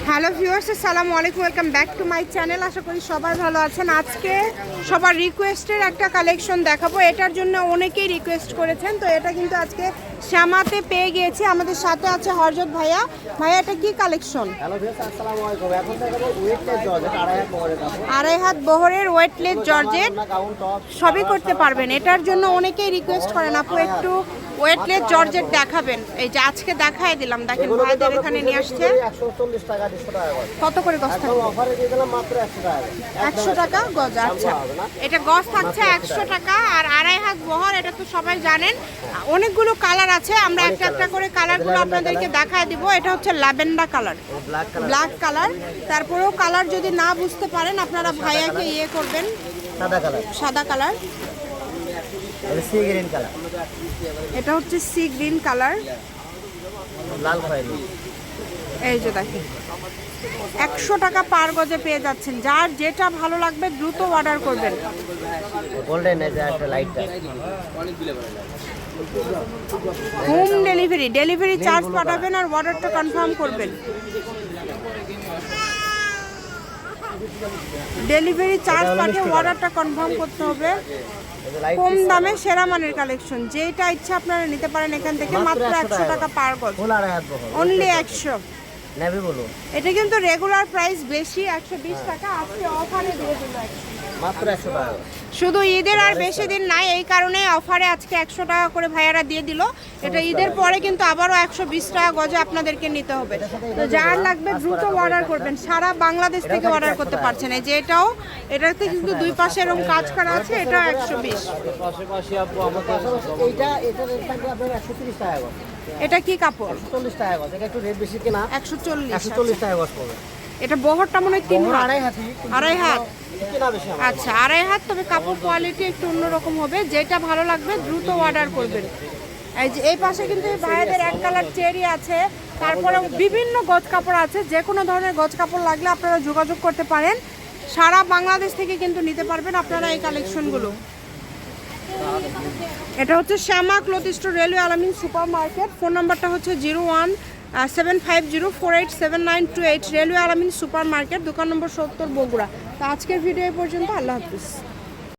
Hello viewers আসসালামু আলাইকুম welcome back to my channel. আশা করি সবাই ভালো আছেন। আজকে সবার রিকোয়েস্টের একটা কালেকশন দেখাবো। এটার জন্য অনেকেই রিকোয়েস্ট করেছেন তো এটা কিন্তু আজকে শ্যামাতে পেয়ে গিয়েছি। আমাদের সাথে আছে হরজত ভাইয়া। ভাইয়া এটা কি কালেকশন হ্যালো ভিউয়ার্স আসসালামু আলাইকুম। এখন দেখাবো ওয়েটলেস জর্জেট আড়াই হাত বহরের কাপড় আড়াই হাত বহরের ওয়েটলেস জর্জেট সবই করতে পারবেন। এটার জন্য অনেকেই রিকোয়েস্ট করেন। আপু একটু ওয়েটলেস জর্জেট দেখাবেন। এই যে আজকে দেখাই দিলাম দেখেন ভাইদের এখানে নিয়ে আসছে। কত করে গজ একশো টাকা গজ। আচ্ছা। এটা গজ থাকছে একশো টাকা। আর আড়াই হাত বহর এটা তো সবাই জানেন। অনেকগুলো কালার আছে আমরা একটা একটা করে কালারগুলো আপনাদেরকে দেখায় দিব। এটা হচ্ছে ল্যাভেন্ডার কালার। Black colour. তারপরেও কালার যদি না বুঝতে পারেন আপনারা ভাইয়াকে ইয়ে করবেন। সাদা কালার। সাদা কালার। Sea green colour. এটা হচ্ছে সি গ্রিন কালার। লাল খয়েরি। এই যে দেখেন। একশো টাকা পার গজে পেয়ে যাচ্ছেন। যার যেটা ভালো লাগবে দ্রুত অর্ডার করবেন। গোল্ডেন একটা লাইটটা হোম ডেলিভারি। ডেলিভারি চার্জ পাঠাবেন আর অর্ডারটা কনফার্ম করবেন। ডেলিভারি চার্জ পাঠিয়ে অর্ডারটা কনফার্ম করতে হবে। কম দামে সেরা মানের কালেকশন যেটা ইচ্ছা আপনারা নিতে পারেন এখান থেকে মাত্র একশো টাকা। পার গজ। অনলি একশো। নেভি বলুন এটা কিন্তু রেগুলার প্রাইস বেশি একশো বিশ টাকা। আজকে অফারে দিয়ে দিল মাত্র একশো টাকা। শুধু ঈদের আর বেশি দিন নাই এই কারণে অফারে আজকে একশো টাকা করে ভাইয়ারা দিয়ে দিল। এটা ঈদের পরে কিন্তু আবারও একশো বিশ টাকা গজে আপনাদেরকে নিতে হবে। তো যার লাগবে দ্রুত অর্ডার করবেন। সারা বাংলাদেশ থেকে অর্ডার করতে পারছেন। এই যে এটাও এটাতে কিন্তু দুই পাশে এরকম কাজ করা আছে এটাও একশো বিশ। পাশাপাশি আপু আমাদের এইটা এটা রেট থাকবে আপনার একশো তিরিশ টাকা এটা কি কাপড়? চল্লিশ টাকা গজ। এটা একটু রেট বেশি কিনা? একশো চল্লিশ একশো চল্লিশ টাকা গজ পড়বে। এটা বহরটা মনে হয় তিন আড়াই হাতি আড়াই হাত। আচ্ছা আড়াই হাত তবে কাপড় কোয়ালিটি একটু অন্যরকম হবে। যেটা ভালো লাগবে দ্রুত অর্ডার করবেন। এই যে এই পাশে কিন্তু ভাইয়াদের এক কালার চেরি আছে। তারপরে বিভিন্ন গজ কাপড় আছে। যে কোনো ধরনের গজ কাপড় লাগলে আপনারা যোগাযোগ করতে পারেন। সারা বাংলাদেশ থেকে কিন্তু নিতে পারবেন আপনারা এই কালেকশনগুলো এটা হচ্ছে Shyama cloth store railway Alamin super market phone নাম্বারটা হচ্ছে zero one seven five zero four eight seven nine two eight railway Alamin super market দোকান নম্বর সত্তর বগুড়া। তো আজকের ভিডিও পর্যন্ত, আল্লাহ হাফিজ।